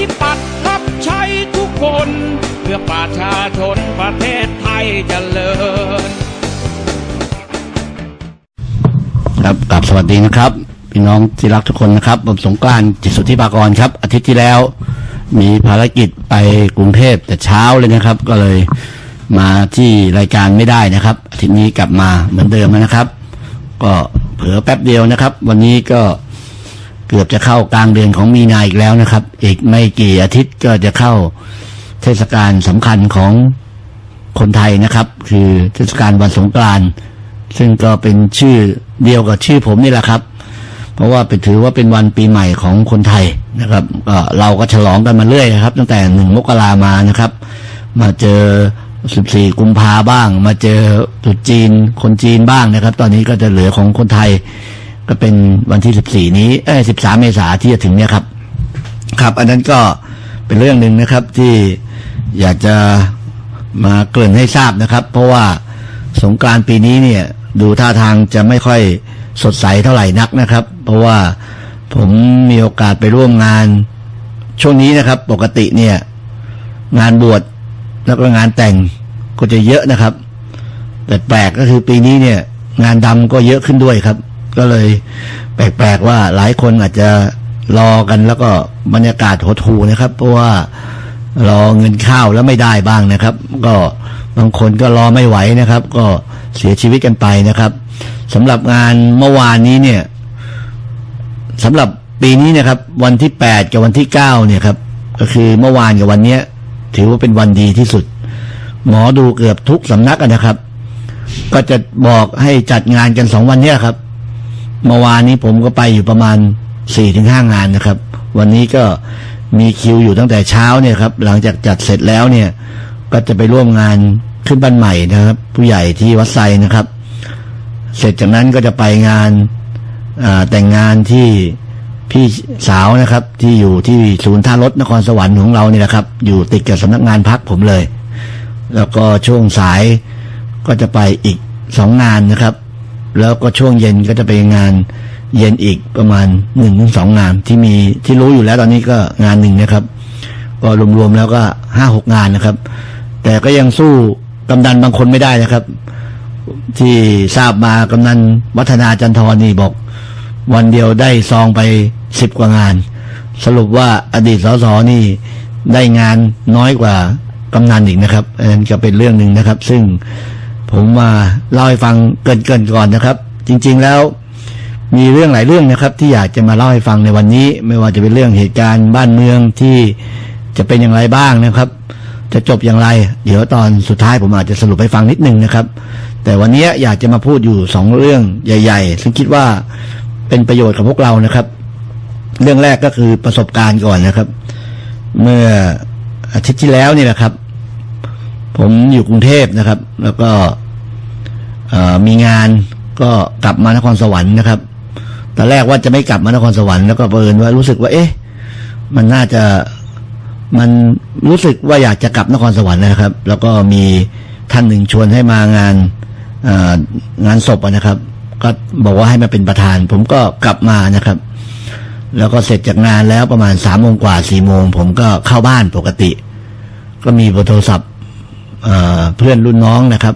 ธิปัตย์รับใช้ทุกคน เพื่อประชาชนประเทศไทยเจริญ ครับกลับสวัสดีนะครับ พี่น้องที่รักทุกคนนะครับผมสงกรานต์จิตสุทธิภากรครับ อาทิตย์ที่แล้ว มีภารกิจไปกรุงเทพแต่เช้าเลยนะครับ ก็เลยมาที่รายการไม่ได้นะครับอาทิตย์นี้กลับมาเหมือนเดิมนะครับ ก็เผลอแป๊บเดียวนะครับ วันนี้ก็ เกือบจะเข้ากลางเดือนของมีนาอีกแล้วนะครับ อีกไม่กี่อาทิตย์ก็จะเข้าเทศกาลสำคัญของคนไทยนะครับ คือเทศกาลวันสงกรานต์ซึ่งก็เป็นชื่อเดียวกับชื่อผมนี่แหละครับ เพราะว่าไปถือว่าเป็นวันปีใหม่ของคนไทยนะครับก็เราก็ฉลองกันมาเรื่อยนะครับ ตั้งแต่หนึ่งมกรามานะครับ มาเจอ14กุมภาบ้าง มาเจอตรุษจีนคนจีนบ้างนะครับ ตอนนี้ก็จะเหลือของคนไทย ก็เป็นวันที่14นี้เอ้ย13เมษาที่จะถึงเนี่ยครับ ครับ อันนั้นก็เป็นเรื่องหนึ่งนะครับที่อยากจะมาเกริ่นให้ทราบนะครับ เพราะว่าสงกานต์ปีนี้เนี่ย ดูท่าทางจะไม่ค่อยสดใสเท่าไหร่นักนะครับ เพราะว่าผมมีโอกาสไปร่วมงาน ช่วงนี้นะครับ ปกติเนี่ย งานบวชแล้วก็งานแต่งก็จะเยอะนะครับ แต่แปลกก็คือปีนี้เนี่ย งานดำก็เยอะขึ้นด้วยครับ ก็เลยแปลกๆว่าหลายคนอาจจะรอกันแล้วก็บรรยากาศหดหูนะครับ เพราะว่ารอเงินข้าวแล้วไม่ได้บ้างนะครับ ก็บางคนก็รอไม่ไหวนะครับ ก็เสียชีวิตกันไปนะครับสำหรับงานเมื่อวานนี้เนี่ยสำหรับปีนี้นะครับ วันที่แปดกับวันที่เก้าเนี่ยครับ ก็คือเมื่อวานกับวันเนี้ย ถือว่าเป็นวันดีที่สุด หมอดูเกือบทุกสำนักนะครับ ก็จะบอกให้จัดงานกันสองวันเนี้ยครับ เมื่อวานนี้ผมก็ไปอยู่ประมาณสี่ถึงห้างานนะครับ วันนี้ก็มีคิวอยู่ตั้งแต่เช้าเนี่ยครับ หลังจากจัดเสร็จแล้วเนี่ย ก็จะไปร่วมงานขึ้นบ้านใหม่นะครับ ผู้ใหญ่ที่วัดไซนะครับ เสร็จจากนั้นก็จะไปงานแต่งงานที่พี่สาวนะครับ ที่อยู่ที่ศูนย์ท่ารถนครสวรรค์ของเราเนี่ยนะครับ อยู่ติดกับสำนักงานพักผมเลย แล้วก็ช่วงสายก็จะไปอีกสองงานนะครับ แล้วก็ช่วงเย็นก็จะไปงานเย็นอีกประมาณหนึ่งถึงสองงานที่มีที่รู้อยู่แล้วตอนนี้ก็งานหนึ่งนะครับ ก็รวมๆแล้วก็ห้าหกงานนะครับ แต่ก็ยังสู้กำนันบางคนไม่ได้นะครับ ที่ทราบมากำนันวัฒนาจันทรนี่บอก วันเดียวได้ซองไปสิบกว่างาน สรุปว่าอดีตสสนี่ได้งานน้อยกว่ากำนันอีกนะครับอันนั้นก็เป็นเรื่องหนึ่งนะครับ ซึ่ง ผมมาเล่าให้ฟังเกินๆก่อนนะครับ จริง ๆแล้วมีเรื่องหลายเรื่องนะครับ ที่อยากจะมาเล่าให้ฟังในวันนี้ ไม่ว่าจะเป็นเรื่องเหตุการณ์บ้านเมืองที่จะเป็นอย่างไรบ้างนะครับ จะจบอย่างไร เดี๋ยวตอนสุดท้ายผมอาจจะสรุปให้ฟังนิดนึงนะครับ แต่วันนี้อยากจะมาพูดอยู่สองเรื่องใหญ่ ๆ ซึ่งคิดว่าเป็นประโยชน์กับพวกเรานะครับ เรื่องแรกก็คือประสบการณ์ก่อนนะครับ เมื่ออาทิตย์ที่แล้วนี่แหละครับ ผมอยู่กรุงเทพนะครับ แล้วก็ มีงานก็กลับมานครสวรรค์นะครับตอนแรกว่าจะไม่กลับมานครสวรรค์แล้วก็เปินว่ารู้สึกว่า เอ๊ะ มันน่าจะมันรู้สึกว่าอยากจะกลับนครสวรรค์นะครับ แล้วก็มีท่านหนึ่งชวนให้มางานงานศพนะครับ ก็บอกว่าให้มาเป็นประธาน ผมก็กลับมานะครับ แล้วก็เสร็จจากงานแล้วประมาณสามโมงกว่าสี่โมงผมก็เข้าบ้านปกติ ก็มีบอร์โทรศัพท์เพื่อนรุ่นน้องนะครับ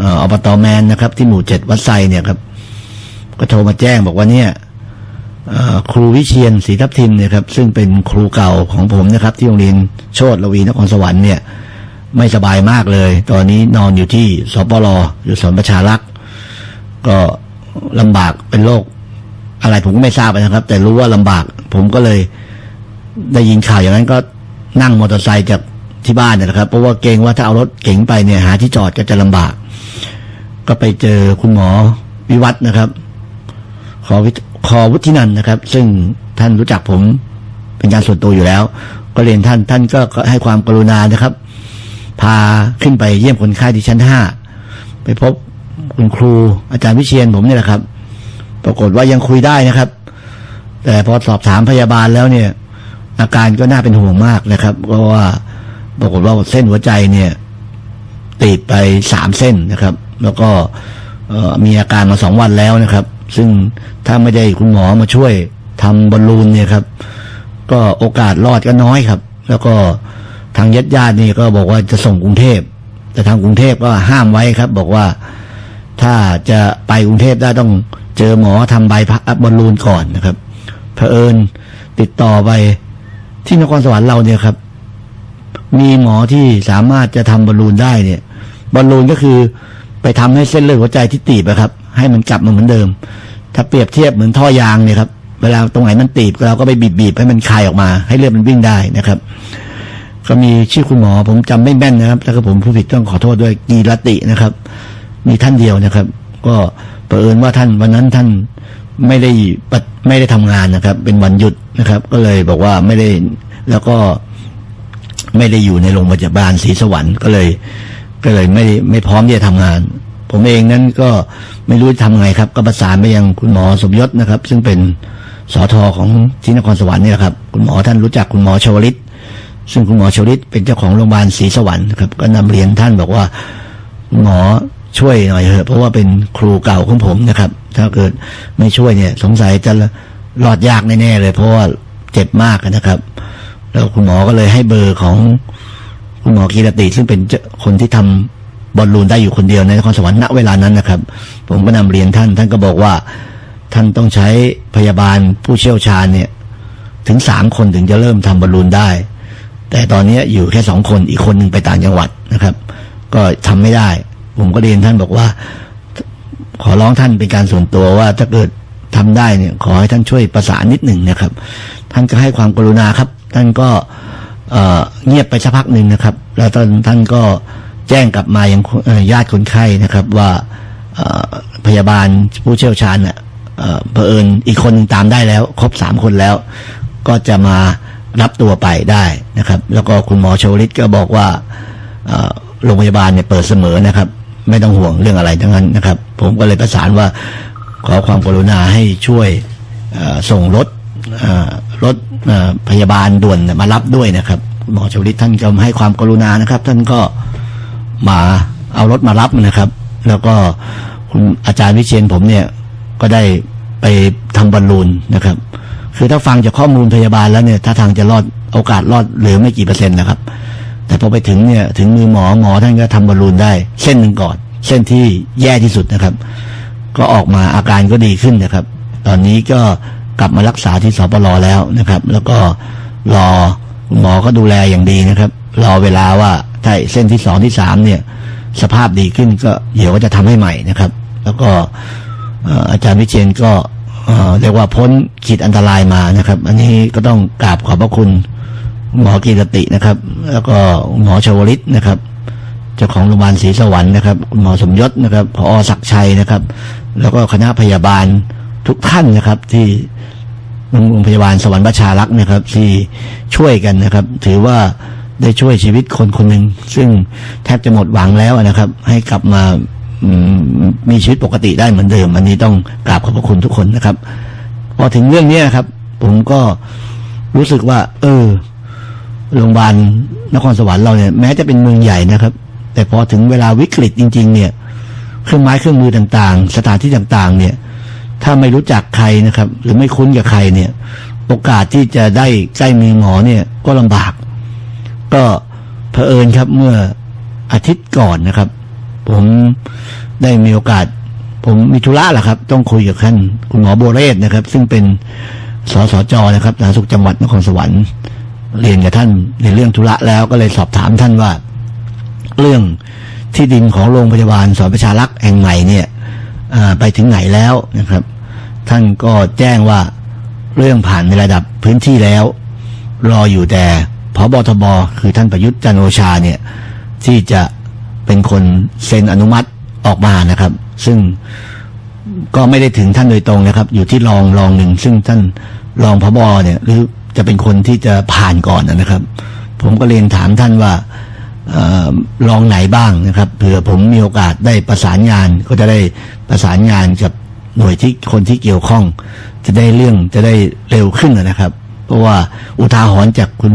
อ่ออแมนนะครับ ที่หมู่เจ็ดวัดไซเนี่ยครับ ก็โทรมาแจ้งบอกว่าเนี่ยครูวิเชียนศรีทับทิมเนี่ยครับ ซึ่งเป็นครูเก่าของผมนะครับ ที่โรงเรียนโชติลวีนครสวรรค์เนี่ย ไม่สบายมากเลย ตอนนี้นอนอยู่ที่สปรอยู่สวนประชารักษ์ก็ลำบากเป็นโรคอะไรผมก็ไม่ทราบนะครับ แต่รู้ว่าลำบาก ผมก็เลยได้ยินข่าวอย่างนั้นก็นั่งมอเตอร์ไซค์จากที่บ้านเนยนะครับ เพราะว่าเกรงว่าถ้าเอารถเก๋งไปเนี่ยหาที่จอดก็จะลำบาก ก็ไปเจอคุณหมอวิวัฒนะครับ ขอวิขอวุฒินันนะครับ ซึ่งท่านรู้จักผมเป็นการส่วนตัวอยู่แล้ว ก็เรียนท่านท่านก็ก็ให้ความกรุณานะครับ พาขึ้นไปเยี่ยมคนไข้ที่ชั้นห้าไปพบคุณครูอาจารย์วิเชียนผมเนี่ยแหละครับ ปรากฏว่ายังคุยได้นะครับ แต่พอสอบถามพยาบาลแล้วเนี่ย อาการก็น่าเป็นห่วงมากนะครับเพราะว่าปรากฏว่าเส้นหัวใจเนี่ยตีบไปสามเส้นนะครับ แล้วก็มีอาการมาสองวันแล้วนะครับ ซึ่งถ้าไม่ได้คุณหมอมาช่วยทำบอลลูนเนี่ยครับ ก็โอกาสรอดก็น้อยครับ แล้วก็ทางญาติญาตินี่ก็บอกว่าจะส่งกรุงเทพ แต่ทางกรุงเทพก็ห้ามไว้ครับ บอกว่าถ้าจะไปกรุงเทพได้ต้องเจอหมอทำใบพักบอลลูนก่อนนะครับเผอิญติดต่อไปที่นครสวรรค์เราเนี่ยครับ มีหมอที่สามารถจะทำบอลลูนได้เนี่ยบอลลูนก็คือ ไปทำให้เส้นเลือดหัวใจที่ตีบอะครับ ให้มันกลับมาเหมือนเดิม ถ้าเปรียบเทียบเหมือนท่อยางเนี่ยครับเวลาตรงไหนมันตีบเราก็ไปบีบๆให้มันคลายออกมา ให้เลือดมันวิ่งได้นะครับ ก็มีชื่อคุณหมอ ผมจำไม่แม่นนะครับแล้วก็ผมผู้ผิดต้องขอโทษด้วยกีรตินะครับ มีท่านเดียวนะครับ ก็เผอิญว่าท่านวันนั้นท่านไม่ได้ปฏิไม่ได้ทำงานนะครับ เป็นวันหยุดนะครับ ก็เลยบอกว่าไม่ได้แล้วก็ไม่ได้อยู่ในโรงพยาบาลศรีสวรรค์ก็เลย ก็เลยไม่ไม่พร้อมที่จะทำงาน ผมเองนั้นก็ไม่รู้จะทำไงครับ ก็ประสานไปยังคุณหมอสมยศนะครับ ซึ่งเป็นสอทอของที่นครสวรรค์นี่แหละครับ คุณหมอท่านรู้จักคุณหมอชวลิต ซึ่งคุณหมอชวลิตเป็นเจ้าของโรงพยาบาลศรีสวรรค์ครับก็นำเรียนท่านบอกว่าคุณหมอช่วยหน่อยเถอะเพราะว่าเป็นครูเก่าของผมนะครับ ถ้าเกิดไม่ช่วยเนี่ย สงสัยจะรอดยากแน่ๆเลย เพราะว่าเจ็บมากนะครับ แล้วคุณหมอก็เลยให้เบอร์ของ คุณหมอกีรติซึ่งเป็นคนที่ทำบอลลูนได้อยู่คนเดียวในนครสวรรค์ณเวลานั้นนะครับ ผมก็นำเรียนท่าน ท่านก็บอกว่า ท่านต้องใช้พยาบาลผู้เชี่ยวชาญเนี่ย ถึงสามคนถึงจะเริ่มทำบอลลูนได้ แต่ตอนนี้อยู่แค่สองคนอีกคนหนึ่งไปต่างจังหวัดนะครับ ก็ทำไม่ได้ ผมก็เรียนท่านบอกว่า ขอร้องท่านเป็นการส่วนตัวว่าถ้าเกิดทำได้เนี่ย ขอให้ท่านช่วยประสานนิดหนึ่งนะครับ ท่านก็ให้ความกรุณาครับ ท่านก็ เงียบไปสักพักหนึ่งนะครับ แล้วท่านท่านก็แจ้งกลับมาอยังญาติคนไข้นะครับ ว่าพยาบาลผู้เชี่ยวชาญเนี่ยเอ่อเผอิญอีกคนหนึ่งตามได้แล้ว ครบสามคนแล้ว ก็จะมารับตัวไปได้นะครับ แล้วก็คุณหมอโชลิตก็บอกว่าโรงพยาบาลเนี่ยเปิดเสมอนะครับ ไม่ต้องห่วงเรื่องอะไรทั้งนั้นนะครับ ผมก็เลยประสานว่าขอความกรุณาให้ช่วยส่งรถ รถพยาบาลด่วนมารับด้วยนะครับคุณหมอโชลิตท่านก็ให้ความกรุณานะครับ ท่านก็มาเอารถมารับนะครับ แล้วก็คุณอาจารย์วิเชียนผมเนี่ยก็ได้ไปทำบอลลูนนะครับ คือถ้าฟังจากข้อมูลพยาบาลแล้วเนี่ยถ้าทางจะรอดโอกาสรอดเหลือไม่กี่เปอร์เซ็นต์นะครับ แต่พอไปถึงเนี่ยถึงมือหมอหมอท่านก็ทำบอลลูนได้เส้นหนึ่งก่อน เส้นที่แย่ที่สุดนะครับ ก็ออกมาอาการก็ดีขึ้นนะครับ ตอนนี้ก็ กลับมารักษาที่สปรแล้วนะครับ แล้วก็รอคุณหมอก็ดูแลอย่างดีนะครับ รอเวลาว่าถ้าเส้นที่สองที่สามเนี่ย สภาพดีขึ้นก็เดี๋ยวก็จะทำให้ใหม่นะครับ แล้วก็อาจารย์วิเชียนก็เรียกว่าพ้นขีดอันตรายมานะครับ อันนี้ก็ต้องกราบขอบพระคุณหมอกีรตินะครับ แล้วก็หมอชวลิตนะครับเจ้าของโรงพยาบาลศรีสวรรค์นะครับหมอสมยศนะครับพอศักชัยนะครับ แล้วก็คณะพยาบาล ทุกท่านนะครับ ที่โรงพยาบาลสวรรค์ประชารักษ์นะครับ ที่ช่วยกันนะครับ ถือว่าได้ช่วยชีวิตคนคนหนึ่งซึ่งแทบจะหมดหวังแล้วนะครับ ให้กลับมามมีชีวิตปกติได้เหมือนเดิม อันนี้ต้องกราบขอบพระคุณทุกคนนะครับ พอถึงเรื่องนี้ครับ ผมก็รู้สึกว่า เออโรงพยาบาลนครสวรรค์เราเนี่ยแม้จะเป็นเมืองใหญ่นะครับ แต่พอถึงเวลาวิกฤตจริง ๆ เนี่ย เครื่องไม้เครื่องมือต่างๆ สถานที่ต่าง ๆ เนี่ย ถ้าไม่รู้จักใครนะครับ หรือไม่คุ้นกับใครเนี่ย โอกาสที่จะได้ใกล้มือหมอเนี่ยก็ลำบาก ก็เผอิญครับเมื่ออาทิตย์ก่อนนะครับ ผมได้มีโอกาส ผมมีธุระแหละครับ ต้องคุยกับท่านคุณหมอโบเรศนะครับ ซึ่งเป็นสสจนะครับสาธารณสุขจังหวัดนครสวรรค์เรียนกับท่านในเรื่องธุระแล้วก็เลยสอบถามท่านว่า เรื่องที่ดินของโรงพยาบาลสอนประชารักษ์แห่งใหม่เนี่ยไปถึงไหนแล้วนะครับ ท่านก็แจ้งว่าเรื่องผ่านในระดับพื้นที่แล้ว รออยู่แต่พบทบคือท่านประยุทธ์จันโอชาเนี่ยที่จะเป็นคนเซ็นอนุมัติออกมานะครับ ซึ่งก็ไม่ได้ถึงท่านโดยตรงนะครับ อยู่ที่รองรองหนึ่งซึ่งท่านรองพบเนี่ยหรือจะเป็นคนที่จะผ่านก่อนนะครับ ผมก็เรียนถามท่านว่าออรองไหนบ้างนะครับเผื่อผมมีโอกาสได้ประสานงานก็จะได้ประสานงานกับ หน่วยที่คนที่เกี่ยวข้อง จะได้เรื่องจะได้เร็วขึ้นนะครับ เพราะว่าอุทาหรณ์จากคุณ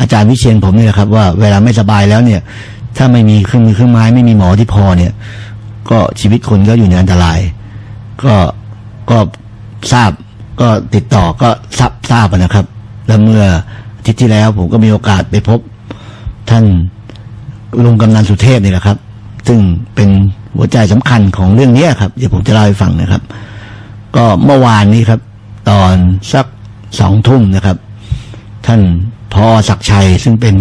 อาจารย์วิเชียนผมนี่ยนะครับ ว่าเวลาไม่สบายแล้วเนี่ย ถ้าไม่มีเครื่องมือเครื่องไม้ไม่มีหมอที่พอเนี่ย ก็ชีวิตคนก็อยู่ในอันตราย ก็ก็ทราบก็ติดต่อก็ทราบทราบนะครับ และเมื่ออาทิตย์ที่แล้วผมก็มีโอกาสไปพบท่านลุงกำนันสุเทพนี่แหละครับ ซึ่งเป็น หัวใจสำคัญของเรื่องนี้ครับ เดี๋ยวผมจะเล่าให้ฟังนะครับ ก็เมื่อวานนี้ครับ ตอนสักสองทุ่มนะครับ ท่านพอศักชัยซึ่งเป็น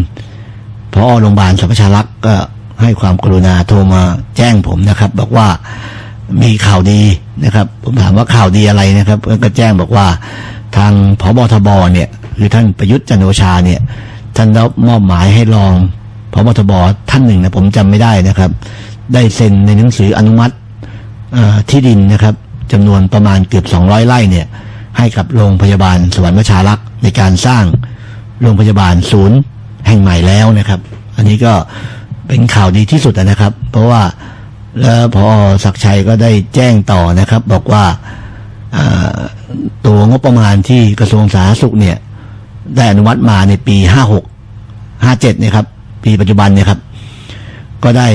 พอโรงพยาบาลสัมพชารักษ์ก็ให้ความกรุณาโทรมาแจ้งผมนะครับ บอกว่ามีข่าวดีนะครับ ผมถามว่าข่าวดีอะไรนะครับก็แจ้งบอกว่าทางพบทบเนี่ยคือท่านประยุทธ์จันทร์โอชาเนี่ย ท่านได้มอบหมายให้รองพบทบท่านหนึ่งนะผมจำไม่ได้นะครับ ได้เซ็นในหนังสืออนุมัติที่ดินนะครับจำนวนประมาณเกือบ 200 ไร่เนี่ยให้กับโรงพยาบาลสวรรค์วชารักษ์ในการสร้างโรงพยาบาลศูนย์แห่งใหม่แล้วนะครับ อันนี้ก็เป็นข่าวดีที่สุดนะครับ เพราะว่าแล้วพอศักชัยก็ได้แจ้งต่อนะครับ บอกว่าตัวงบประมาณที่กระทรวงสาธารณสุขเนี่ยได้อนุมัติมาในปี 56 57เนี่ยครับ ปีปัจจุบันเนี่ยครับ ก็ได้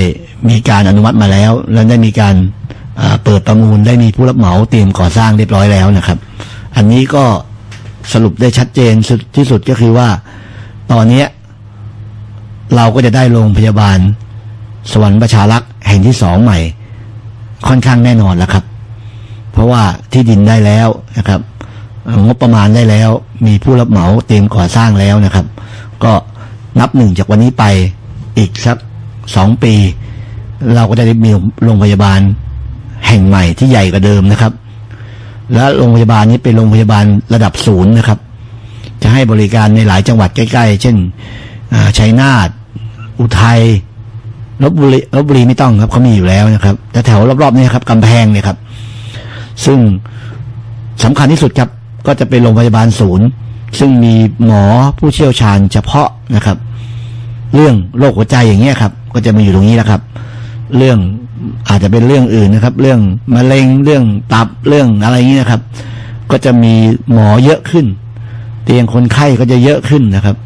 มีการอนุมัติมาแล้ว และได้มีการเปิดประมูลได้มีผู้รับเหมาเตรียมก่อสร้างเรียบร้อยแล้วนะครับ อันนี้ก็สรุปได้ชัดเจนสุดที่สุดก็คือว่า ตอนนี้เราก็จะได้โรงพยาบาล สวรรค์ประชารักษ์แห่งที่สองใหม่ ค่อนข้างแน่นอนแล้วครับ เพราะว่าที่ดินได้แล้วนะครับงบประมาณได้แล้ว มีผู้รับเหมาเตรียมก่อสร้างแล้วนะครับ ก็นับหนึ่งจากวันนี้ไปอีกสักสองปี เราก็จะได้มีโรงพยาบาลแห่งใหม่ที่ใหญ่กว่าเดิมนะครับ และโรงพยาบาลนี้เป็นโรงพยาบาลระดับศูนย์นะครับ จะให้บริการในหลายจังหวัดใกล้ ๆ เช่นชัยนาทอุทัยลบบุรีลบบุรีไม่ต้องครับเขามีอยู่แล้วนะครับ แต่แถวรอบๆนี้ครับกำแพงเนี่ยครับ ซึ่งสำคัญที่สุดครับ ก็จะเป็นโรงพยาบาลศูนย์ ซึ่งมีหมอผู้เชี่ยวชาญเฉพาะนะครับ เรื่องโรคหัวใจอย่างเงี้ยครับ ก็จะมาอยู่ตรงนี้แล้วครับ เรื่องอาจจะเป็นเรื่องอื่นนะครับ เรื่องมะเร็งเรื่องตับเรื่องอะไรอย่างเงี้ยนะครับ ก็จะมีหมอเยอะขึ้น เตียงคนไข้ก็จะเยอะขึ้นนะครับ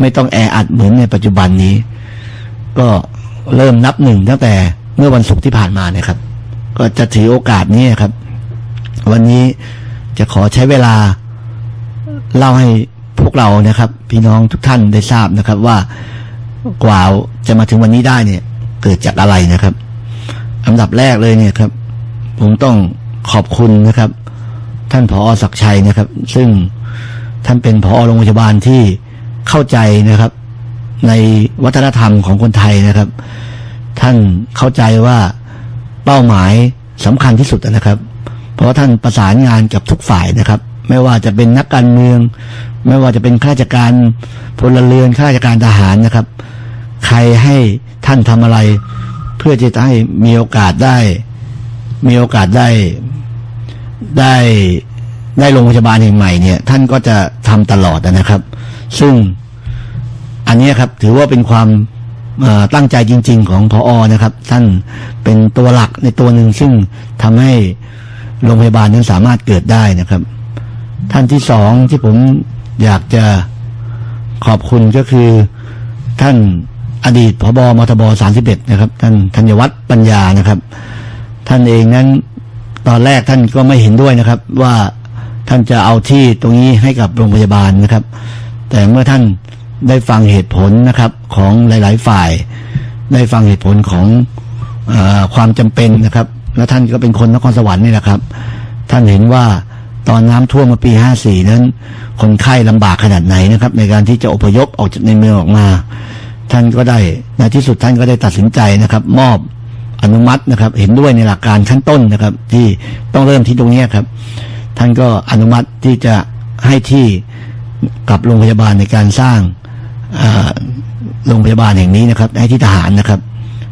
ไม่ต้องแออัดเหมือนในปัจจุบันนี้ ก็เริ่มนับหนึ่งตั้งแต่เมื่อวันศุกร์ที่ผ่านมาเนี่ยครับ ก็จะถือโอกาสนี้ครับ วันนี้จะขอใช้เวลาเล่าให้พวกเรานะครับ พี่น้องทุกท่านได้ทราบนะครับ ว่ากว่าจะมาถึงวันนี้ได้เนี่ย เกิดจากอะไรนะครับอันดับแรกเลยเนี่ยครับ ผมต้องขอบคุณนะครับ ท่านผอศักชัยนะครับ ซึ่งท่านเป็นผอโรงพยาบาลที่เข้าใจนะครับ ในวัฒนธรรมของคนไทยนะครับ ท่านเข้าใจว่าเป้าหมายสำคัญที่สุดนะครับ เพราะท่านประสานงานกับทุกฝ่ายนะครับ ไม่ว่าจะเป็นนักการเมือง ไม่ว่าจะเป็นข้าราชการพลเรือนข้าราชการทหารนะครับ ใครให้ท่านทำอะไร เพื่อจะให้มีโอกาสได้ มีโอกาสได้ได้ได้โรงพยาบาลแห่งใหม่เนี่ย ท่านก็จะทำตลอดนะครับ ซึ่งอันนี้ครับถือว่าเป็นความตั้งใจจริง ๆ ของพออนะครับ ท่านเป็นตัวหลักในตัวหนึ่งซึ่งทำให้โรงพยาบาลนั้นสามารถเกิดได้นะครับ ท่านที่สองที่ผมอยากจะขอบคุณก็คือท่าน อดีตพบมทบ31นะครับ ท่านธัญวัฒน์ปัญญานะครับ ท่านเองนั้นตอนแรกท่านก็ไม่เห็นด้วยนะครับ ว่าท่านจะเอาที่ตรงนี้ให้กับโรงพยาบาลนะครับ แต่เมื่อท่านได้ฟังเหตุผลนะครับของหลาย ๆ ฝ่าย ได้ฟังเหตุผลของอความจำเป็นนะครับ และท่านก็เป็นคนนครสวรรค์นี่แหละครับ ท่านเห็นว่าตอนน้ำท่วมมาปี 54 นั้น คนไข้ลำบากขนาดไหนนะครับ ในการที่จะอพยพออกจากในเมืองออกมา ท่านก็ได้ในที่สุดท่านก็ได้ตัดสินใจนะครับ มอบอนุมัตินะครับ เห็นด้วยในหลักการขั้นต้นนะครับ ที่ต้องเริ่มที่ตรงนี้ครับ ท่านก็อนุมัติที่จะให้ที่กับโรงพยาบาลในการสร้างโรงพยาบาลแห่งนี้นะครับ ให้ที่ทหารนะครับ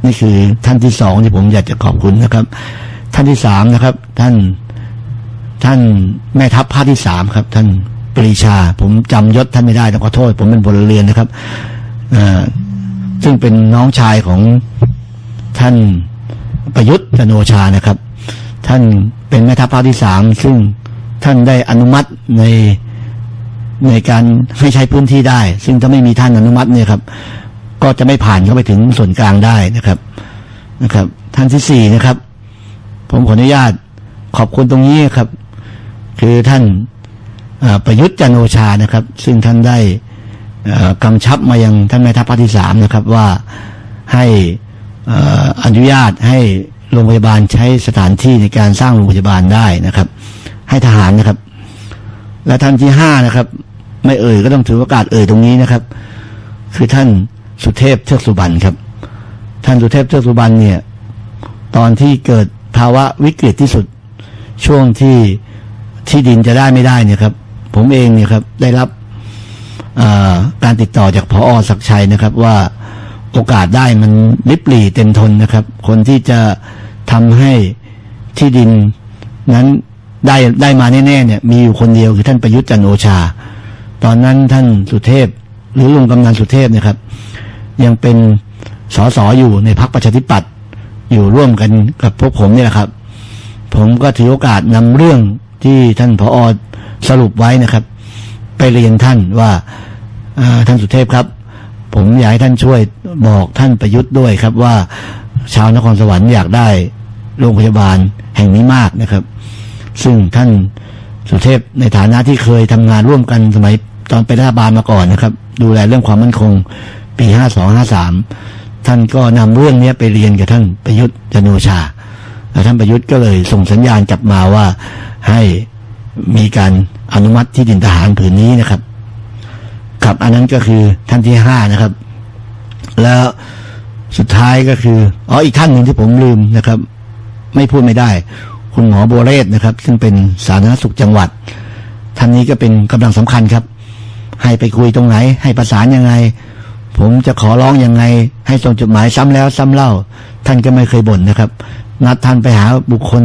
นี่คือท่านที่สองที่ผมอยากจะขอบคุณนะครับ ท่านที่สามนะครับ ท่านท่านแม่ทัพภาคที่สามครับ ท่านปรีชา ผมจำยศท่านไม่ได้ต้องขอโทษ ผมเป็นพลเรือนนะครับอ่อ ซึ่งเป็นน้องชายของท่านประยุทธ์จันโอชานะครับ ท่านเป็นแม่ทัพภาคที่สามซึ่งท่านได้อนุมัติในในการให้ใช้พื้นที่ได้ ซึ่งถ้าไม่มีท่านอนุมัติเนี่ยครับ ก็จะไม่ผ่านเข้าไปถึงส่วนกลางได้นะครับนะครับ ท่านที่สี่นะครับ ผมขออนุญาตขอบคุณตรงนี้ครับ คือท่านประยุทธ์จันโอชานะครับ ซึ่งท่านได้ กำชับมายังท่านแม่ทัพภาคที่สามนะครับว่าให้อออนุญาตให้โรงพยาบาลใช้สถานที่ในการสร้างโรงพยาบาลได้นะครับ ให้ทหารนะครับ และท่านที่ห้านะครับ ไม่เอ่ยก็ต้องถือโอกาสเอ่ยตรงนี้นะครับ คือท่านสุเทพเทือกสุบรรณครับ ท่านสุเทพเทือกสุบรรณเนี่ย ตอนที่เกิดภาวะวิกฤตที่สุดช่วงที่ที่ดินจะได้ไม่ได้เนี่ยครับ ผมเองเนี่ยครับ ได้รับ การติดต่อจากพออศักชัยนะครับ ว่าโอกาสได้มันลิบหลี่เต็มทนนะครับ คนที่จะทำให้ที่ดินนั้นได้ได้มาแน่ๆเนี่ย มีอยู่คนเดียวคือท่านประยุทธ์จันโอชา ตอนนั้นท่านสุเทพ หรือลุงกำนันสุเทพเนี่ยครับ ยังเป็นสสอยู่ในพรรคประชาธิปัตย์อยู่ร่วมกันกับพวกผมเนี่ยครับ ผมก็ถือโอกาสนำเรื่องที่ท่านผอสรุปไว้นะครับ ไปเรียนท่านว่าท่านสุเทพครับ ผมอยากให้ท่านช่วยบอกท่านประยุทธ์ด้วยครับว่าชาวนครสวรรค์อยากได้โรงพยาบาลแห่งนี้มากนะครับ ซึ่งท่านสุเทพในฐานะที่เคยทำงานร่วมกันสมัยตอนเป็นรัฐบาลมาก่อนนะครับ ดูแลเรื่องความมั่นคง ปีห้าสองห้าสามท่านก็นำเรื่องนี้ไปเรียนกับท่านประยุทธ์จันโอชาแล้วท่านประยุทธ์ก็เลยส่งสัญญาณกลับมาว่าให้มีการ อนุมัติที่ดินทหารผืนนี้นะครับครับอันนั้นก็คือท่านที่ห้านะครับ แล้วสุดท้ายก็คืออ๋ออีกท่านหนึ่งที่ผมลืมนะครับ ไม่พูดไม่ได้ คุณหมอโบวเรศนะครับ ซึ่งเป็นสาธารณสุขจังหวัด ท่านนี้ก็เป็นกำลังสำคัญครับ ให้ไปคุยตรงไหน ให้ประสานยังไง ผมจะขอร้องยังไง ให้ส่งจดหมายซ้ำแล้วซ้ำเล่า ท่านก็ไม่เคยบ่นนะครับ นัดท่านไปหาบุคคล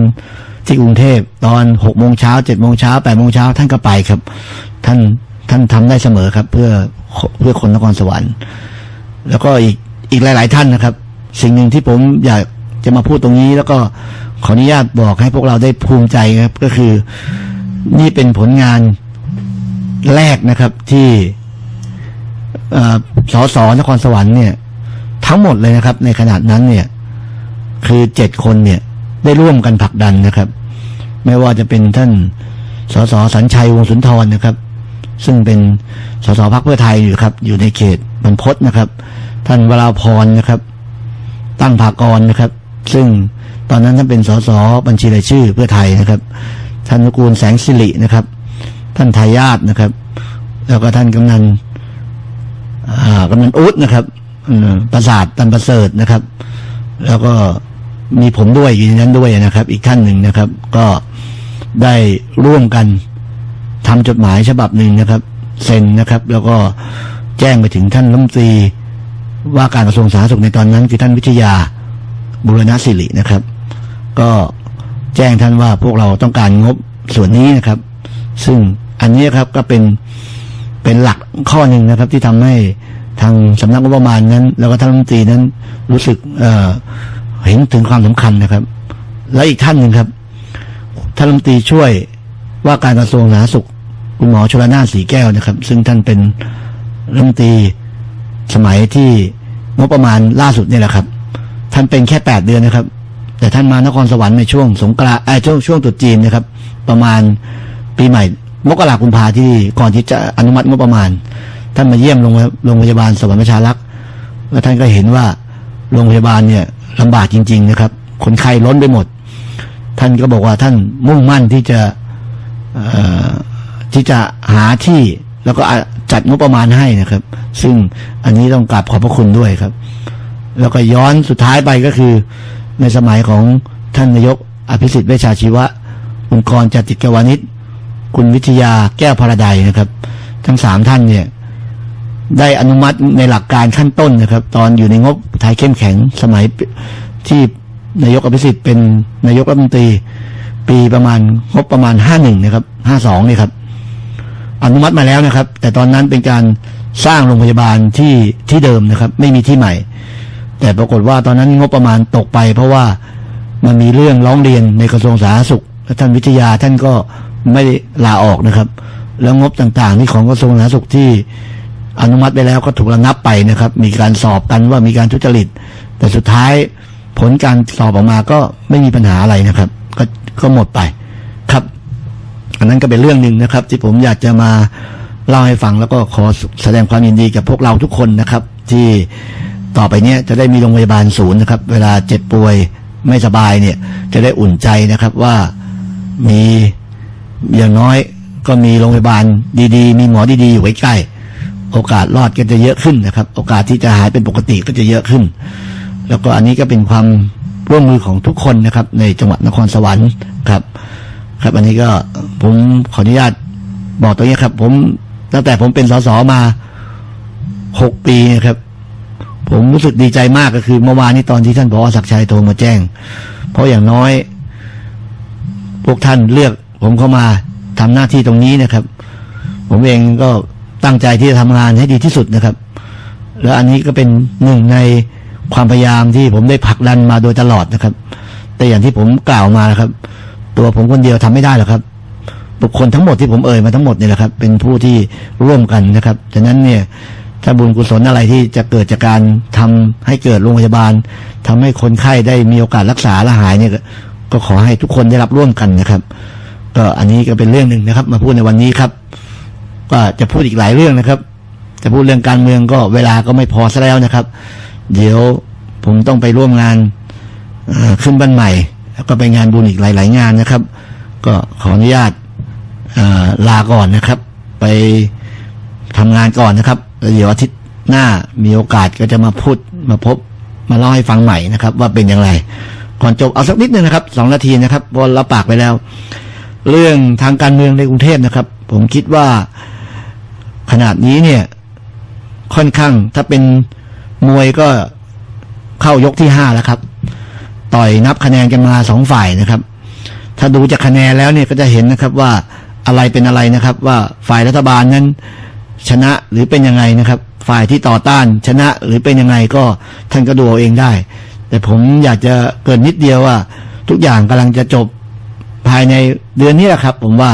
ที่กรุงเทพตอนหกโมงเช้าเจ็ดโมงเช้าแปดโมงเช้าท่านก็ไปครับ ท่านท่านทำได้เสมอครับ เพื่อเพื่อคนนครสวรรค์ แล้วก็อีกอีกหลาย ๆ ท่านนะครับ สิ่งหนึ่งที่ผมอยากจะมาพูดตรงนี้ แล้วก็ขออนุญาตบอกให้พวกเราได้ภูมิใจครับ ก็คือนี่เป็นผลงานแรกนะครับที่สอสอนครสวรรค์เนี่ย ทั้งหมดเลยนะครับ ในขนาดนั้นเนี่ย คือเจ็ดคนเนี่ย ได้ร่วมกันผลักดันนะครับ ไม่ว่าจะเป็นท่านสสสัญชัยวงสุนทรนะครับ ซึ่งเป็นสสพักเพื่อไทยอยู่ครับ อยู่ในเขตบรรพตนะครับ ท่านวราพรนะครับ ตั้งภากรนะครับ ซึ่งตอนนั้นท่านเป็นสสบัญชีรายชื่อเพื่อไทยนะครับ ท่านนุกูลแสงสิรินะครับ ท่านทายาทนะครับ แล้วก็ท่านกำนันอ่ากำนันอุดนะครับประสาทตันประเสริฐนะครับ แล้วก็ มีผมด้วยอยู่ในนั้นด้วยนะครับ อีกท่านหนึ่งนะครับ ก็ได้ร่วมกันทำจดหมายฉบับหนึ่งนะครับเซ็นนะครับ แล้วก็แจ้งไปถึงท่านรัฐมนตรีว่าการกระทรวงสาธารณสุขในตอนนั้นคือท่านวิทยาบุรณศิรินะครับ ก็แจ้งท่านว่าพวกเราต้องการงบส่วนนี้นะครับ ซึ่งอันนี้ครับก็เป็นเป็นหลักข้อหนึ่งนะครับ ที่ทำให้ทางสำนักงบประมาณนั้น แล้วก็ท่านรัฐมนตรีนั้นรู้สึกเอ่อ เห็นถึงความสำคัญนะครับ และอีกท่านหนึ่งครับท่านรัฐมนตรีช่วยว่าการกระทรวงสาธารณสุข คุณหมอชลนาสีแก้วนะครับ ซึ่งท่านเป็นรัฐมนตรีสมัยที่งบประมาณล่าสุดนี่แหละครับ ท่านเป็นแค่แปดเดือนนะครับ แต่ท่านมานครสวรรค์ในช่วงสงกรานต์เอ่อช่วงช่วงตรุษจีนนะครับ ประมาณปีใหม่มกราคมกุมภาที่ก่อนที่จะอนุมัติงบประมาณ ท่านมาเยี่ยมโรงโรงพยาบาลสวรรค์ประชารักษ์แล้วท่านก็เห็นว่าโรงพยาบาลเนี่ย ลำบากจริง ๆ นะครับ คนไข้ล้นไปหมด ท่านก็บอกว่าท่านมุ่งมั่นที่จะอที่จะหาที่แล้วก็จัดงบประมาณให้นะครับ ซึ่งอันนี้ต้องกราบขอบพระคุณด้วยครับ แล้วก็ย้อนสุดท้ายไปก็คือ ในสมัยของท่านนายกอภิสิทธิ์เวชชาชีวะองค์กรจติกวานิชคุณวิทยาแก้วพระใดนะครับ ทั้งสามท่านเนี่ย ได้อนุมัติในหลักการขั้นต้นนะครับ ตอนอยู่ในงบไทยเข้มแข็งสมัยที่นายกอภิสิทธิ์เป็นนายกรัฐมนตรี ปีประมาณงบประมาณห้าหนึ่งนะครับห้าสองนี่ครับ อนุมัติมาแล้วนะครับ แต่ตอนนั้นเป็นการสร้างโรงพยาบาลที่ที่เดิมนะครับ ไม่มีที่ใหม่ แต่ปรากฏว่าตอนนั้นงบประมาณตกไป เพราะว่ามันมีเรื่องร้องเรียนในกระทรวงสาธารณสุขท่านวิทยาท่านก็ไม่ลาออกนะครับ แล้วงบต่างๆที่ของกระทรวงสาธารณสุขที่ อนุมัติไปแล้วก็ถูกระงับไปนะครับ มีการสอบกันว่ามีการทุจริต แต่สุดท้ายผลการสอบออกมาก็ไม่มีปัญหาอะไรนะครับ ก็ก็หมดไปครับ อันนั้นก็เป็นเรื่องหนึ่งนะครับ ที่ผมอยากจะมาเล่าให้ฟังแล้วก็ขอแสดงความยินดีกับพวกเราทุกคนนะครับ ที่ต่อไปเนี้ยจะได้มีโรงพยาบาลศูนย์นะครับ เวลาเจ็บป่วยไม่สบายเนี่ย จะได้อุ่นใจนะครับว่ามีอย่างน้อยก็มีโรงพยาบาลดี ๆ มีหมอดีๆอยู่ใกล้ๆ โอกาสรอดก็จะเยอะขึ้นนะครับ โอกาสที่จะหายเป็นปกติก็จะเยอะขึ้น แล้วก็อันนี้ก็เป็นความร่วมมือของทุกคนนะครับ ในจังหวัดนครสวรรค์ครับ ครับ อันนี้ก็ผมขออนุญาตบอกตรงนี้ครับ ผมตั้งแต่ผมเป็นสสมาหกปีนะครับ ผมรู้สึกดีใจมากก็คือเมื่อวานนี้ตอนที่ท่านผอศักชัยโทรมาแจ้ง เพราะอย่างน้อย พวกท่านเลือก ผมเข้ามาทำหน้าที่ตรงนี้นะครับ ผมเองก็ ตั้งใจที่จะทำงานให้ดีที่สุดนะครับ แล้วอันนี้ก็เป็นหนึ่งในความพยายามที่ผมได้ผลักดันมาโดยตลอดนะครับ แต่อย่างที่ผมกล่าวมานะครับ ตัวผมคนเดียวทำไม่ได้หรอกครับ บุคคลทั้งหมดที่ผมเอ่ยมาทั้งหมดเนี่ยแหละครับ เป็นผู้ที่ร่วมกันนะครับฉะนั้นเนี่ยถ้าบุญกุศลอะไรที่จะเกิดจากการทำให้เกิดโรงพยาบาลทำให้คนไข้ได้มีโอกาสรักษาและหายเนี่ยก็ขอให้ทุกคนได้รับร่วมกันนะครับ ก็อันนี้ก็เป็นเรื่องหนึ่งนะครับ มาพูดในวันนี้ครับ ก็จะพูดอีกหลายเรื่องนะครับ จะพูดเรื่องการเมืองก็เวลาก็ไม่พอซะแล้วนะครับ เดี๋ยวผมต้องไปร่วมงานขึ้นบ้านใหม่ แล้วก็ไปงานบุญอีกหลาย ๆ งานนะครับ ก็ขออนุญาตลาก่อนนะครับ ไปทำงานก่อนนะครับแล้วเดี๋ยวอาทิตย์หน้ามีโอกาสก็จะมาพูดมาพบมาเล่าให้ฟังใหม่นะครับ ว่าเป็นอย่างไร ก่อนจบเอาสักนิดนึงนะครับสองนาทีนะครับเพราะเราปากไปแล้ว เรื่องทางการเมืองในกรุงเทพนะครับ ผมคิดว่า ขนาดนี้เนี่ย ค่อนข้างถ้าเป็นมวยก็เข้ายกที่ห้าแล้วครับ ต่อยนับคะแนนกันมาสองฝ่ายนะครับ ถ้าดูจากคะแนนแล้วเนี่ยก็จะเห็นนะครับว่าอะไรเป็นอะไรนะครับ ว่าฝ่ายรัฐบาลนั้น ชนะหรือเป็นยังไงนะครับ ฝ่ายที่ต่อต้านชนะหรือเป็นยังไงก็ท่านก็ดูเอาเองได้ แต่ผมอยากจะเกินนิดเดียวว่า ทุกอย่างกำลังจะจบ ภายในเดือนนี้แหละครับ ผมว่า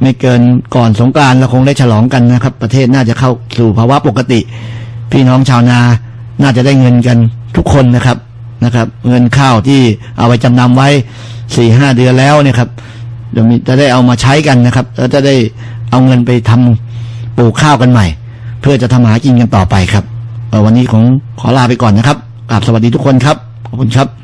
ไม่เกินก่อนสงกรานต์เราคงได้ฉลองกันนะครับ ประเทศน่าจะเข้าสู่ภาวะปกติ พี่น้องชาวนาน่าจะได้เงินกันทุกคนนะครับนะครับ เงินข้าวที่เอาไปจำนำไว้สี่ห้าเดือนแล้วเนี่ยครับเดี๋ยวมีจะได้เอามาใช้กันนะครับแล้วจะได้เอาเงินไปทำปลูกข้าวกันใหม่ เพื่อจะทำหากินกันต่อไปครับวันนี้ของขอลาไปก่อนนะครับกราบสวัสดีทุกคนครับขอบคุณครับ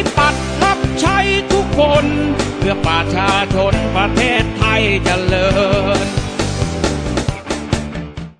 ธิปัตย์รับใช้ทุกคน เพื่อประชาชนประเทศไทยจเจริญ